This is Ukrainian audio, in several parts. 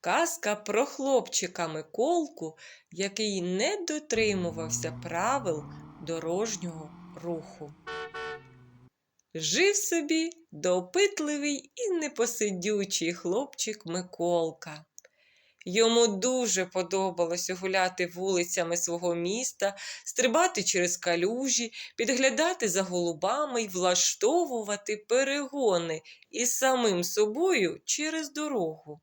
Казка про хлопчика Миколку, який не дотримувався правил дорожнього руху. Жив собі допитливий і непосидючий хлопчик Миколка. Йому дуже подобалося гуляти вулицями свого міста, стрибати через калюжі, підглядати за голубами й влаштовувати перегони із самим собою через дорогу.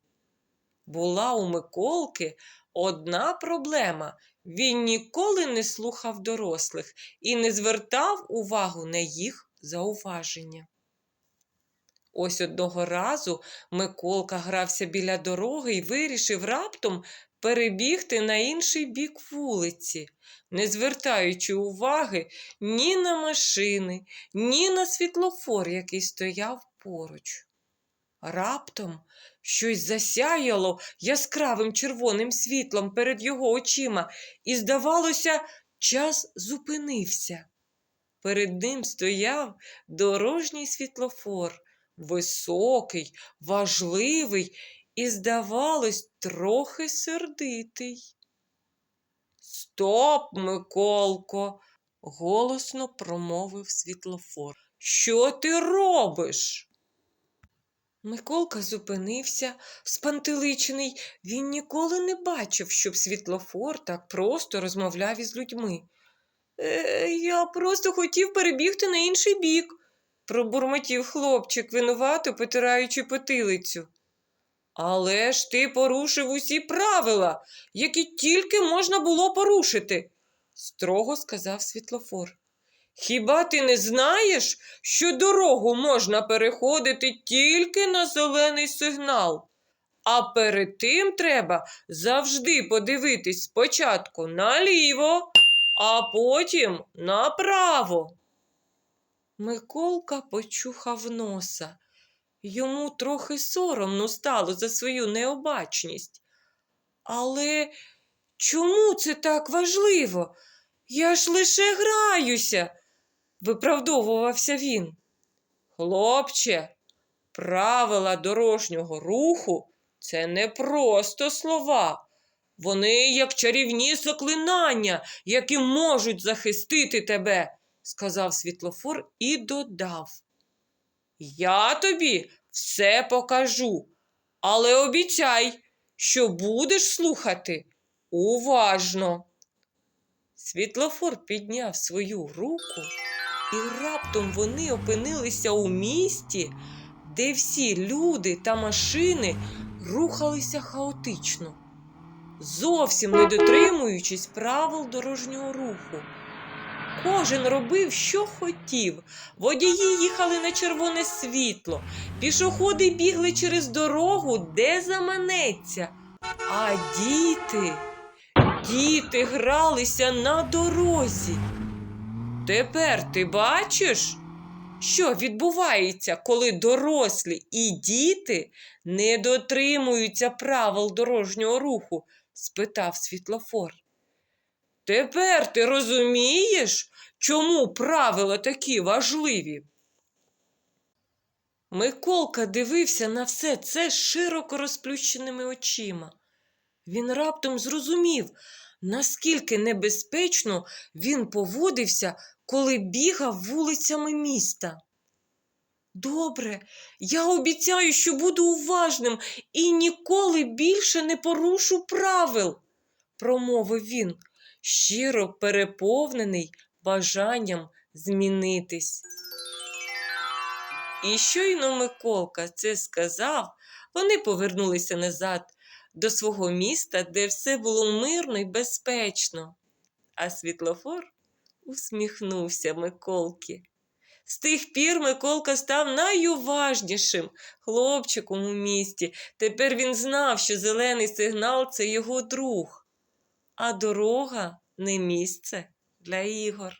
Була у Миколки одна проблема. Він ніколи не слухав дорослих і не звертав увагу на їх зауваження. Ось одного разу Миколка грався біля дороги і вирішив раптом перебігти на інший бік вулиці, не звертаючи уваги ні на машини, ні на світлофор, який стояв поруч. Раптом щось засяяло яскравим червоним світлом перед його очима, і, здавалося, час зупинився. Перед ним стояв дорожній світлофор, високий, важливий і, здавалось, трохи сердитий. Стоп, Миколко, голосно промовив світлофор. Що ти робиш? Миколка зупинився, спантеличений. Він ніколи не бачив, щоб світлофор так просто розмовляв із людьми. Е, я просто хотів перебігти на інший бік, пробурмотів хлопчик, винувато потираючи потилицю. Але ж ти порушив усі правила, які тільки можна було порушити, строго сказав світлофор. Хіба ти не знаєш, що дорогу можна переходити тільки на зелений сигнал? А перед тим треба завжди подивитись спочатку наліво, а потім направо. Миколка почухав носа. Йому трохи соромно стало за свою необачність. Але чому це так важливо? Я ж лише граюся, виправдовувався він. Хлопче, правила дорожнього руху це не просто слова. Вони як чарівні заклинання, які можуть захистити тебе, сказав світлофор і додав. Я тобі все покажу, але обіцяй, що будеш слухати уважно. Світлофор підняв свою руку, і раптом вони опинилися у місті, де всі люди та машини рухалися хаотично, зовсім не дотримуючись правил дорожнього руху. Кожен робив, що хотів. Водії їхали на червоне світло, пішоходи бігли через дорогу, де заманеться. А діти, діти гралися на дорозі. Тепер ти бачиш, що відбувається, коли дорослі і діти не дотримуються правил дорожнього руху? спитав світлофор. Тепер ти розумієш, чому правила такі важливі? Миколка дивився на все це широко розплющеними очима. Він раптом зрозумів, наскільки небезпечно він поводився, коли бігав вулицями міста. Добре, я обіцяю, що буду уважним і ніколи більше не порушу правил, промовив він щиро переповнений бажанням змінитись. І щойно Миколка це сказав, вони повернулися назад до свого міста, де все було мирно і безпечно. А світлофор усміхнувся Миколки. З тих пір Миколка став найуважнішим хлопчиком у місті. Тепер він знав, що зелений сигнал це його друг а дорога не місце для ігор.